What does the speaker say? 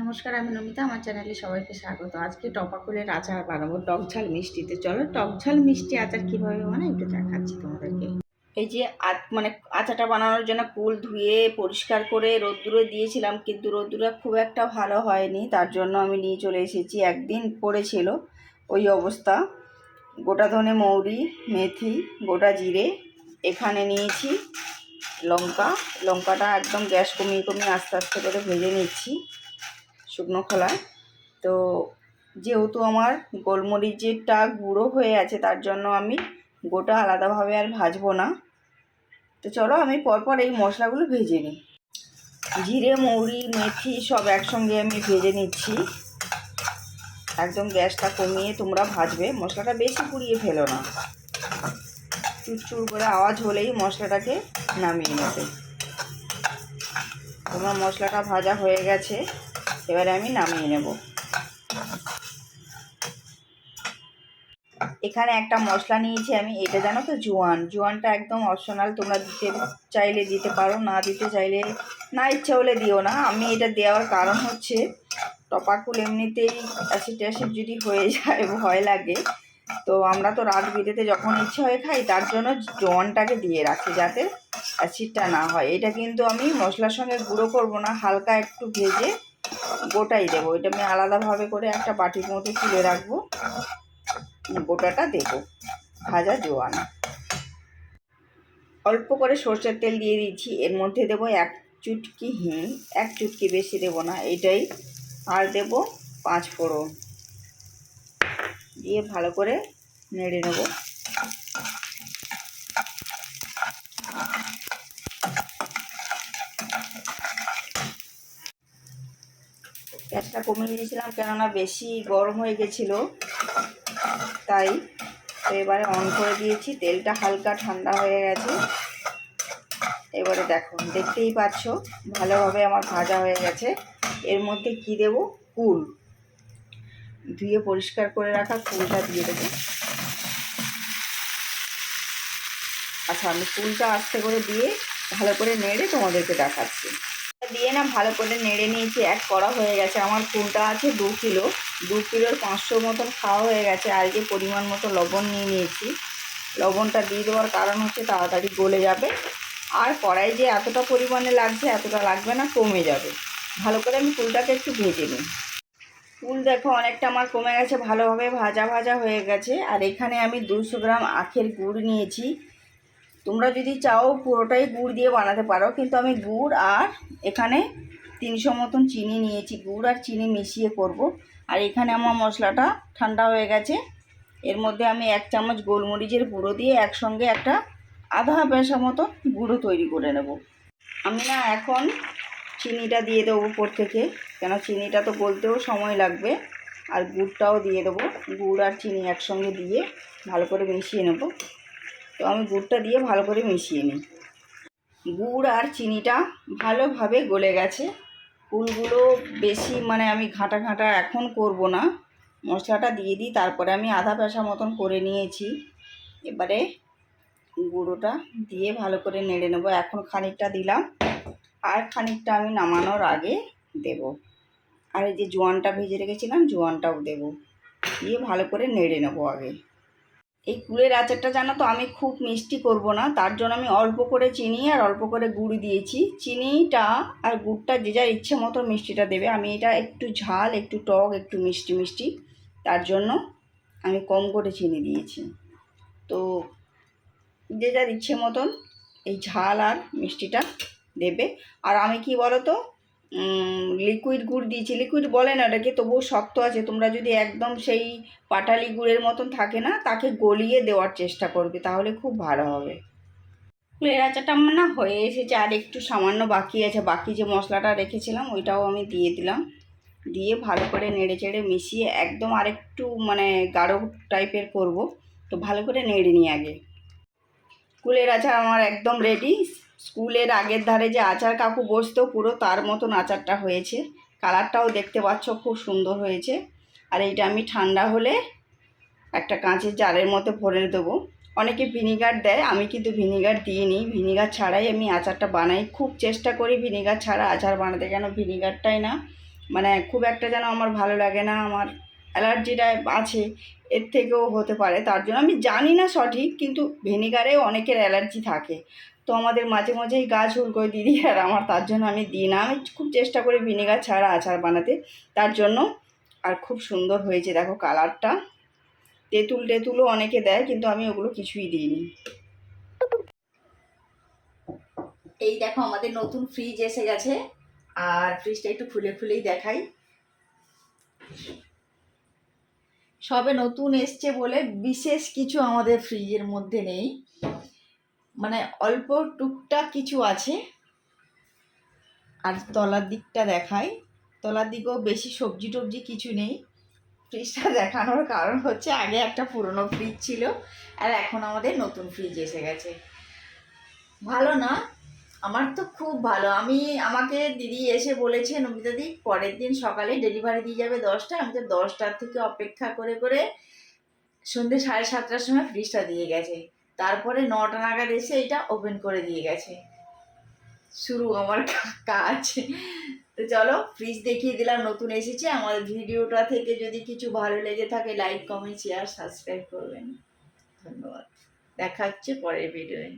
নমস্কার, আমি নমিতা, আমার চ্যানেলে সবাইকে স্বাগত। আজকে টপাকুলের আচার বানাবো টক ঝাল মিষ্টিতে। চলো, টক ঝাল মিষ্টি আচার কীভাবে বানাই একটু দেখাচ্ছি তোমাদেরকে। এই যে মানে আচারটা বানানোর জন্য কুল ধুয়ে, পরিষ্কার করে রোদ্দুরে দিয়েছিলাম, কিন্তু রোদ্দুরে খুব একটা ভালো হয়নি। তার জন্য আমি নিয়ে চলে এসেছি, একদিন পড়েছিল ওই অবস্থা। গোটা ধনে মৌরি, মেথি, গোটা জিরে, এখানে নিয়েছি লঙ্কা। লঙ্কাটা একদম গ্যাস কমিয়ে কমিয়ে আস্তে আস্তে করে ভেজে নিচ্ছি। শুকনো খোলা। তো যেহেতু আমার গোলমরিচেরটা গুঁড়ো হয়ে আছে, তার জন্য আমি গোটা আলাদাভাবে আর ভাজবো না। তো চলো আমি পরপর এই মশলাগুলো ভেজে নিই। জিরে, মৌরি, মেথি সব একসঙ্গে আমি ভেজে নিচ্ছি। একদম গ্যাসটা কমিয়ে তোমরা ভাজবে। মশলাটা বেশি পুড়িয়ে ফেলো না। চুরচুর করে আওয়াজ হলেই মশলাটাকে নামিয়ে নেবে। তোমার মশলাটা ভাজা হয়ে গেছে। এবারে আমি নামিয়ে নেব। এখানে একটা মশলা নিয়েছি আমি, এটা জানো তো, জোয়ান। জোয়ানটা একদম অপশনাল তোমরা দিতে চাইলে দিতে পারো, না দিতে চাইলে, না ইচ্ছা হলে দিও না। আমি এটা দেওয়ার কারণ হচ্ছে, টপাকুল এমনিতেই অ্যাসিড ট্যাসিড যদি হয়ে যায়, ভয় লাগে। তো আমরা তো রাত বিরেতে যখন ইচ্ছে হয় খাই, তার জন্য জোয়ানটাকে দিয়ে রাখি যাতে অ্যাসিডটা না হয়। এটা কিন্তু আমি মশলার সঙ্গে গুঁড়ো করব না, হালকা একটু ভেজে গোটাই দেবো। এটা আমি আলাদাভাবে করে একটা বাটির মধ্যে তুলে রাখব। গোটাটা দেবো। ভাজা জোয়ান। অল্প করে সর্ষের তেল দিয়ে দিচ্ছি। এর মধ্যে দেবো এক চুটকি হিং। এক চুটকি বেশি দেবো না। এটাই আর দেব পাঁচ ফোড়ন। দিয়ে ভালো করে নেড়ে নেব। গ্যাসটা কমিয়ে দিয়েছিলাম কেননা বেশি গরম হয়ে গেছিল। তাই এবারে অন করে দিয়েছি, তেলটা হালকা ঠান্ডা হয়ে গেছে। এবারে দেখো, দেখতেই পাচ্ছ, ভালোভাবে আমার ভাজা হয়ে গেছে। এর মধ্যে কি দেব? কুল। ধুয়ে পরিষ্কার করে রাখা কুলটা দিয়ে দেবো। আচ্ছা আমি কুলটা আস্তে করে দিয়ে ভালো করে নেড়ে তোমাদেরকে দেখাচ্ছি। দিয়ে না ভালো করে নেড়ে নিয়েছি, এক কড়া হয়ে গেছে। আমার ফুলটা আছে দু কিলো, দু কিলোর পাঁচশো মতন খাওয়া হয়ে গেছে। আর যে পরিমাণ মতো লবণ নিয়ে নিয়েছি। লবণটা দিয়ে দেওয়ার কারণ হচ্ছে তাড়াতাড়ি গলে যাবে। আর কড়াই যে এতটা পরিমাণে লাগছে, এতটা লাগবে না, কমে যাবে। ভালো করে আমি ফুলটাকে একটু ভেজে নিই। ফুল দেখো অনেকটা আমার কমে গেছে, ভালোভাবে ভাজা ভাজা হয়ে গেছে। আর এখানে আমি দুশো গ্রাম আখের গুড় নিয়েছি। তোমরা যদি চাও পুরোটাই গুড় দিয়ে বানাতে পারো, কিন্তু আমি গুড় আর এখানে তিনশো মতন চিনি নিয়েছি। গুড় আর চিনি মিশিয়ে করব। আর এখানে আমার মশলাটা ঠান্ডা হয়ে গেছে। এর মধ্যে আমি এক চামচ গোলমরিচের গুঁড়ো দিয়ে একসঙ্গে একটা আধা পেশা মতো গুঁড়ো তৈরি করে নেব। আমি না এখন চিনিটা দিয়ে দেবো উপর থেকে, কেন চিনিটা তো গলতেও সময় লাগবে। আর গুড়টাও দিয়ে দেবো। গুড় আর চিনি একসঙ্গে দিয়ে ভালো করে মিশিয়ে নেব। তো আমি গুড়টা দিয়ে ভালো করে মিশিয়ে নিই। গুড় আর চিনিটা ভালোভাবে গলে গেছে। ফুলগুলো বেশি মানে আমি ঘাঁটা ঘাঁটা এখন করব না। মশলাটা দিয়ে দিই, তারপরে আমি আধা পেশা মতন করে নিয়েছি। এবারে গুঁড়োটা দিয়ে ভালো করে নেড়ে নেব। এখন খানিকটা দিলাম। আর খানিকটা আমি নামানোর আগে দেব। আর এই যে জোয়ানটা ভেজে রেখেছিলাম, জোয়ানটাও দেব। দিয়ে ভালো করে নেড়ে নেব আগে। এই কুলের আচারটা জানো তো, আমি খুব মিষ্টি করব না, তার জন্য আমি অল্প করে চিনি আর অল্প করে গুড় দিয়েছি। চিনিটা আর গুড়টা যে যার ইচ্ছে মতো মিষ্টিটা দেবে। আমি এটা একটু ঝাল, একটু টক, একটু মিষ্টি মিষ্টি, তার জন্য আমি কম করে চিনি দিয়েছি। তো যে যার ইচ্ছে মতন এই ঝাল আর মিষ্টিটা দেবে। আর আমি কি বলো তো লিকুইড গুড় দিয়েছি। লিকুইড বলে না, ওটাকে তবুও শক্ত আছে। তোমরা যদি একদম সেই পাটালি গুড়ের মতন থাকে না, তাকে গলিয়ে দেওয়ার চেষ্টা করবে, তাহলে খুব ভালো হবে। ফুলের আচারটা আমার না হয়ে এসেছে, আর একটু সামান্য বাকি আছে। বাকি যে মশলাটা রেখেছিলাম, ওইটাও আমি দিয়ে দিলাম। দিয়ে ভালো করে নেড়ে চেড়ে মিশিয়ে একদম আরেকটু মানে গাঢ় টাইপের করব। তো ভালো করে নেড়ে নিই আগে। কুলের আচার আমার একদম রেডি স্কুলের আগের ধারে যে আচার কাকু বসতো, পুরো তার মতন আচারটা হয়েছে। কালারটাও দেখতে পাচ্ছ, খুব সুন্দর হয়েছে। আর এইটা আমি ঠান্ডা হলে একটা কাঁচের জারের মতো ভরে দেবো। অনেকে ভিনিগার দেয়, আমি কিন্তু ভিনিগার দিইনি। ভিনিগার ছাড়াই আমি আচারটা বানাই। খুব চেষ্টা করি ভিনিগার ছাড়া আচার বানাতে, কেন ভিনিগারটাই না। মানে খুব একটা যেন আমার ভালো লাগে না, আমার অ্যালার্জিটা আছে, এর থেকেও হতে পারে। তার জন্য আমি জানি না সঠিক, কিন্তু ভিনিগারেও অনেকের অ্যালার্জি থাকে। তো আমাদের মাঝে মাঝেই গা করে দিদি আর আমার, তার জন্য আমি দিই না। আমি খুব চেষ্টা করি ভিনেগার ছাড়া আচার বানাতে। তার জন্য আর খুব সুন্দর হয়েছে, দেখো কালারটা। তেঁতুল টেতুলও অনেকে দেয়, কিন্তু আমি ওগুলো কিছুই দিইনি। এই দেখো আমাদের নতুন ফ্রিজ এসে গেছে। আর ফ্রিজটা একটু খুলে খুলেই দেখাই। সবে নতুন এসছে বলে বিশেষ কিছু আমাদের ফ্রিজের মধ্যে নেই। মানে অল্প টুকটাক কিছু আছে। আর তলার দিকটা দেখাই। তলার দিকেও বেশি সবজি টবজি কিছু নেই। ফ্রিজটা দেখানোর কারণ হচ্ছে আগে একটা পুরনো ফ্রিজ ছিল, আর এখন আমাদের নতুন ফ্রিজ এসে গেছে। ভালো না? আমার তো খুব ভালো। আমি, আমাকে দিদি এসে বলেছে নমিতাদি পরের দিন সকালে ডেলিভারি দিয়ে যাবে দশটা আমি তো দশটার থেকে অপেক্ষা করে করে সন্ধ্যে সাড়ে সাতটার সময় ফ্রিজটা দিয়ে গেছে। তারপরে নটা নাগাদ এসে এটা ওপেন করে দিয়ে গেছে। শুরু আমার কাজ। তো চলো ফ্রিজ দেখিয়ে দিলাম, নতুন এসেছে। আমার ভিডিওটা থেকে যদি কিছু ভালো লেগে থাকে লাইক কমেন্ট শেয়ার সাবস্ক্রাইব করবেন। ধন্যবাদ। দেখা হচ্ছে পরের ভিডিওয়ে